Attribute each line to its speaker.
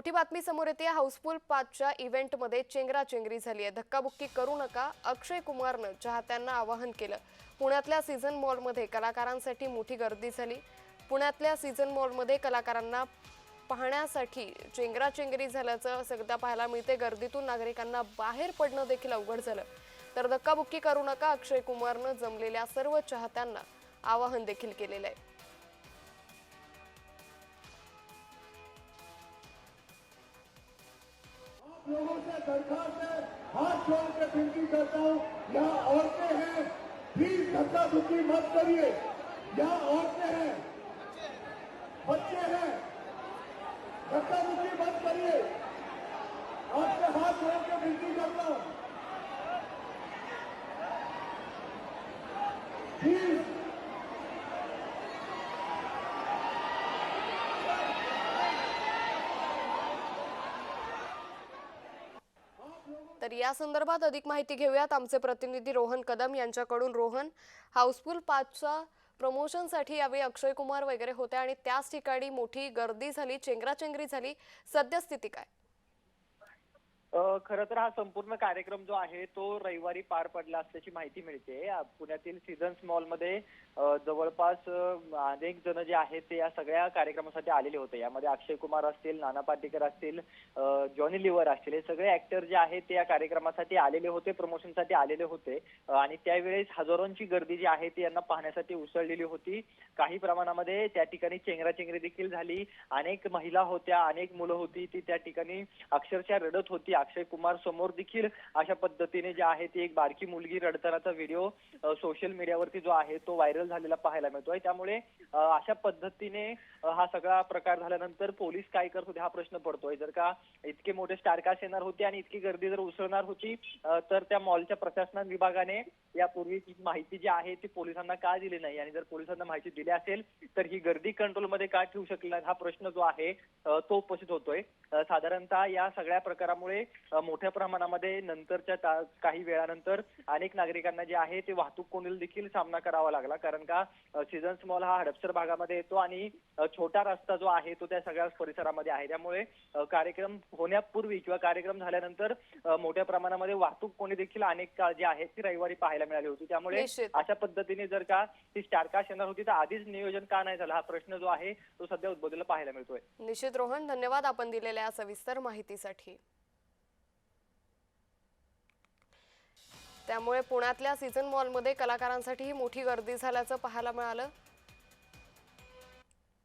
Speaker 1: मोठी बातमी समोर येते. हाऊसफुल पाचच्या इव्हेंटमध्ये चेंगराचेंगरी झाली आहे धक्काबुक्की करू नका अक्षय कुमारनं चाहत्यांना आवाहन केलं. पुण्यातल्या सीझन मॉलमध्ये कलाकारांसाठी मोठी गर्दी झाली. पुण्यातल्या सीझन मॉलमध्ये कलाकारांना पाहण्यासाठी चेंगराचेंगरी झाल्याचं सध्या पाहायला मिळते गर्दीतून नागरिकांना बाहेर पडणं देखील अवघड झालं. तर धक्काबुक्की करू नका अक्षय कुमारनं जमलेल्या सर्व चाहत्यांना आवाहन देखील केलेलं आहे.
Speaker 2: लोगों से हाथ जोड़ के विनती करता हूँ, यहाँ औरतें हैं प्लीज़ धक्का धुक्की मत करिए। यहाँ औरतें हैं, बच्चे हैं धक्का धुक्की मत करिए। आपसे हाथ जोड़ के विनती करता हूँ। प्लीज़
Speaker 1: तर या संदर्भात अधिक माहिती घेऊयात. आमचे प्रतिनिधी रोहन कदम यांच्याकडून. रोहन हाऊसफुल पाचच्या प्रमोशनसाठी यावेळी अक्षय कुमार वगैरे होते आणि त्याच ठिकाणी मोठी गर्दी झाली चेंगराचेंगरी झाली. सद्यस्थिती काय?
Speaker 3: खरं तर हा संपूर्ण कार्यक्रम जो आहे तो रविवारी पार पडला असल्याची माहिती मिळते. पुण्यातील सीझन्स मॉलमध्ये जवळपास अनेक जण जे आहेत ते या सगळ्या कार्यक्रमासाठी आलेले होते. यामध्ये अक्षय कुमार असतील नाना पाटेकर असतील जॉनी लिव्हर असतील हे सगळे ऍक्टर जे आहेत ते या कार्यक्रमासाठी आलेले होते प्रमोशनसाठी आलेले होते. आणि त्यावेळेस हजारोंची गर्दी जी आहे ती यांना पाहण्यासाठी उसळलेली होती. काही प्रमाणामध्ये त्या ठिकाणी चेंगराचेंगरी देखील झाली. अनेक महिला होत्या अनेक मुलं होती ती त्या ठिकाणी अक्षरशः रडत होती. अक्षय कुमार समोर देखील अशा पद्धतीने जे आहे ती एक बारकी मुलगी रडतानाचा व्हिडिओ सोशल मीडियावरती जो आहे तो व्हायरल झालेला पाहायला मिळतोय. त्यामुळे अशा पद्धतीने हा सगळा प्रकार झाल्यानंतर पोलीस काय करत होते हा प्रश्न पडतोय. जर का इतके मोठे स्टारकास्ट येणार होते आणि इतकी गर्दी जर उसळणार होती तर त्या मॉलच्या प्रशासन विभागाने यापूर्वी माहिती जी आहे ती पोलिसांना का दिली नाही? आणि जर पोलिसांना माहिती दिली असेल तर ही गर्दी कंट्रोलमध्ये का ठेवू शकली? नाही हा प्रश्न जो आहे तो उपस्थित होतोय. साधारणतः या सगळ्या प्रकारामुळे मोठ्या प्रमाणामध्ये नंतरच्या काही वेळानंतर अनेक नागरिकांना जे आहे ते वाहतूक कोंडीला देखील सामना करावा लागला. कारण का सीझन्स मॉल हा हडपसर भागामध्ये येतो आणि छोटा रस्ता जो आहे तो त्या सगळ्या परिसरामध्ये आहे. त्यामुळे कार्यक्रम होण्यापूर्वी किंवा कार्यक्रम झाल्यानंतर मोठ्या प्रमाणामध्ये वाहतूक कोणी देखील अनेक काळ जी आहे ती रविवारी पाहायला मिळाली होती. त्यामुळे. अशा पद्धतीने जर का ती स्टारकास्ट येणार होती तर आधीच नियोजन का नाही झालं हा प्रश्न जो आहे तो सध्या उद्भवलेला पाहायला मिळतोय.
Speaker 1: निश्चित रोहन धन्यवाद आपण दिलेल्या सविस्तर माहितीसाठी. त्यामुळे पुण्यातल्या सीझन मॉलमध्ये कलाकारांसाठीही मोठी गर्दी झाल्याचं पाहायला मिळालं.